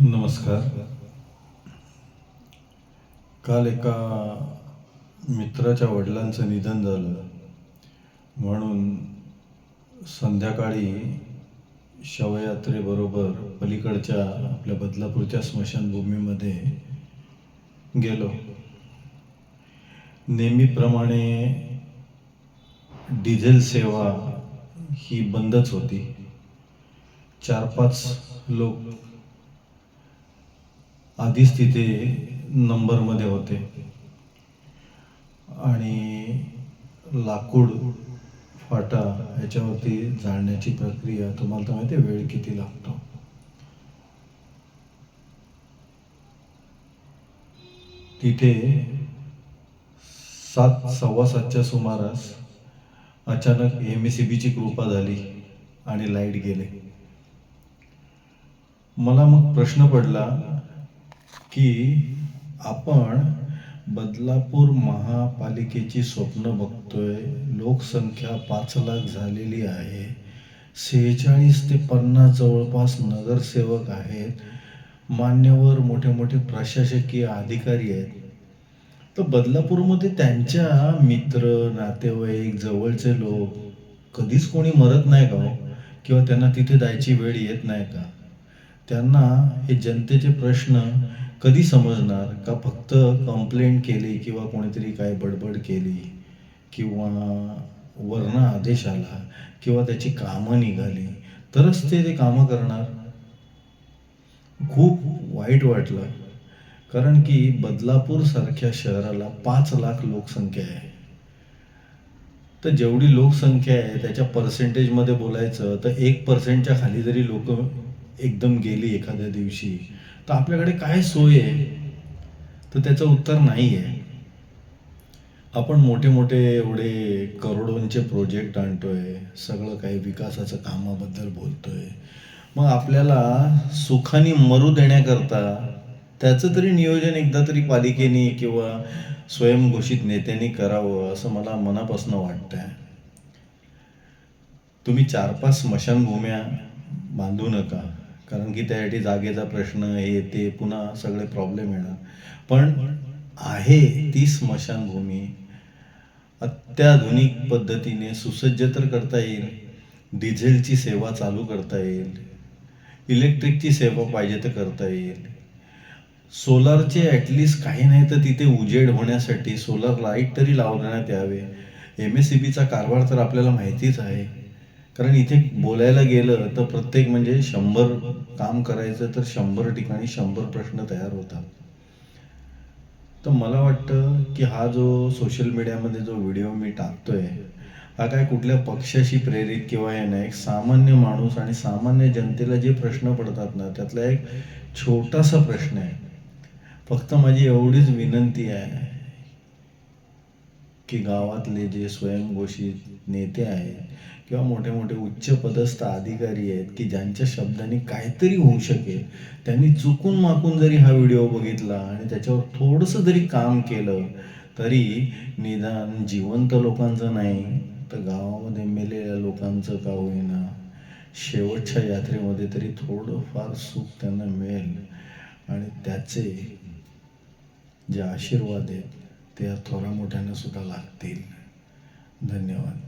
नमस्कार. काल एका मित्राच्या वडिलांचं निधन झालं. म्हणून संध्याकाळी शवयात्रेबरोबर पलीकडच्या आपल्या बदलापूरच्या स्मशानभूमीमध्ये गेलो. नेहमीप्रमाणे डिझेल सेवा ही बंदच होती. चार पाच लोक आधीच तिथे नंबरमध्ये होते. आणि लाकूड फाटा ह्याच्यावरती जाळण्याची प्रक्रिया तुम्हाला तर माहिती वेळ किती लागतो. तिथे सात सव्वा सातच्या सुमारास अचानक एम एस सी बीची कृपा झाली आणि लाइट गेले. मला मग प्रश्न पडला की आपण बदलापूर महापालिकेची स्वप्न बघतोय. लोकसंख्या पाच लाख झालेली आहे. सेहेचाळीस ते पन्नास जवळपास नगरसेवक आहेत. मान्यवर मोठे मोठे प्रशासकीय अधिकारी आहेत. तर बदलापूरमध्ये त्यांच्या मित्र नातेवाईक जवळचे लोक कधीच कोणी मरत नाही का हो? किंवा त्यांना तिथे जायची वेळ येत नाही का? त्यांना हे जनतेचे प्रश्न कधी समजणार? का फक्त कंप्लेंट केली किंवा कोणीतरी काय बडबड केली? किंवा वर्ण आदेश आला किंवा त्याची कामं निघाली? तरच ते ते कामं करणार. खूप वाईट वाटलं. कारण की बदलापूर सारख्या शहराला पाच लाख लोकसंख्या आहे. तर जेवढी लोकसंख्या आहे त्याच्या पर्सेंटेजमध्ये बोलायचं तर एक पर्सेंटच्या खाली जरी लोक एकदम गेली एखाद्या दिवशी तर आपल्याकडे काय सोय आहे? तर त्याचं उत्तर नाही आहे आपण मोठे मोठे एवढे करोडोंचे प्रोजेक्ट आणतोय सगळं काही विकासाचं कामाबद्दल बोलतोय. मग आपल्याला सुखाने मरू देण्याकरता त्याचं तरी नियोजन एकदा तरी पालिकेने किंवा स्वयंघोषित नेत्यांनी करावं असं मला मनापासून वाटतंय. तुम्ही चार पाच स्मशानभूम्या बांधू नका. कारण की त्यासाठी जागेचा प्रश्न हे ते पुन्हा सगळे प्रॉब्लेम येणार. पण आहे ती स्मशानभूमी. अत्याधुनिक पद्धतीने सुसज्ज तर करता येईल. डिझेलची सेवा चालू करता येईल. इलेक्ट्रिकची सेवा पाहिजे तर करता येईल. सोलारचे ॲटलिस्ट काही नाही तर तिथे उजेड होण्यासाठी सोलार लाइट तरी लावण्यात यावे. एम एस सी बीचा कारभार तर आपल्याला माहितीच आहे. कारण इथे बोलायला गेलं तर प्रत्येक म्हणजे शंभर काम करायचं तर शंभर ठिकाणी शंभर प्रश्न तयार होतात. तर मला वाटतं की हा जो सोशल मीडियामध्ये जो व्हिडिओ मी टाकतोय हा काय कुठल्या पक्षाशी प्रेरित किंवा हे नाही एक सामान्य माणूस आणि सामान्य जनतेला जे प्रश्न पडतात ना त्यातला एक छोटासा प्रश्न आहे. फक्त माझी एवढीच विनंती आहे की गावातले जे स्वयंघोषित नेते आहेत किंवा मोठे मोठे उच्च पदस्थ अधिकारी आहेत की ज्यांच्या शब्दांनी काहीतरी होऊ शकेल त्यांनी चुकून माकून जरी हा व्हिडिओ बघितला आणि त्याच्यावर थोडंसं जरी काम केलं तरी निदान जिवंत लोकांचं नाही तर गावामध्ये मेलेल्या लोकांचं का होईना? शेवटच्या यात्रेमध्ये तरी थोडंफार सुख त्यांना मिळेल. आणि त्याचे जे आशीर्वाद आहेत त्या या थोरा मोठ्यानं सुद्धा लागतील. धन्यवाद.